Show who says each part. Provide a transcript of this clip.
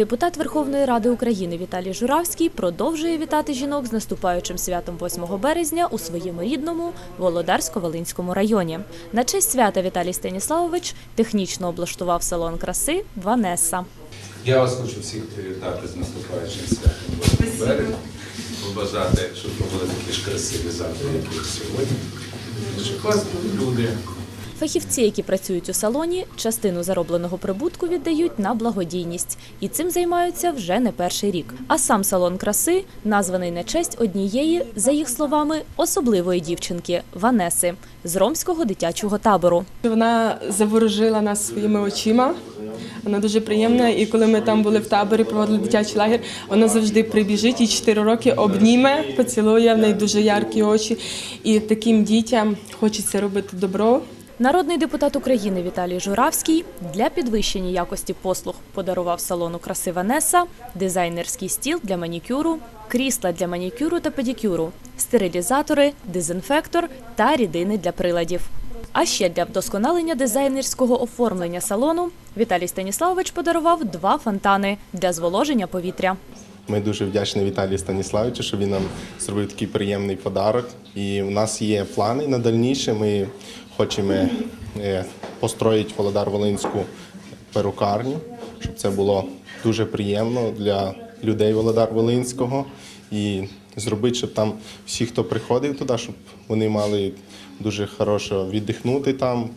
Speaker 1: Депутат Верховної Ради України Віталій Журавський продовжує вітати жінок з наступаючим святом 8 березня у своєму рідному Володарсько-Волинському районі. На честь свята Віталій Станіславович технічно облаштував салон краси Ванеса.
Speaker 2: Я вас хочу всіх привітати з наступаючим святом 8 березня. Побажати, щоб були такі ж красиві завтра, як сьогодні. У люди.
Speaker 1: Фахівці, які працюють у салоні, частину заробленого прибутку віддають на благодійність, і цим займаються вже не перший рік. А сам салон краси названий на честь однієї, за їх словами, особливої дівчинки Ванеси з ромського дитячого табору.
Speaker 3: Вона заворожила нас своїми очима. Вона дуже приємна. І коли ми там були в таборі, проводили дитячий лагерь, вона завжди прибіжить і 4 роки обніме, поцілує в неї дуже яркі очі. І таким дітям хочеться робити добро.
Speaker 1: Народний депутат України Віталій Журавський для підвищення якості послуг подарував салону краси Ванеса дизайнерський стіл для манікюру, крісла для манікюру та педикюру, стерилізатори, дезінфектор та рідини для приладів. А ще для вдосконалення дизайнерського оформлення салону Віталій Станіславович подарував два фонтани для зволоження повітря.
Speaker 4: Ми дуже вдячні Віталію Станіславовичу, що він нам зробив такий приємний подарок. І в нас є плани на дальніше. Ми хочемо е, построїти Володар Волинську перукарню, щоб це було дуже приємно для людей Володар Волинського. І зробити, щоб там всі, хто приходив туди, щоб вони мали дуже хорошо віддихнути там.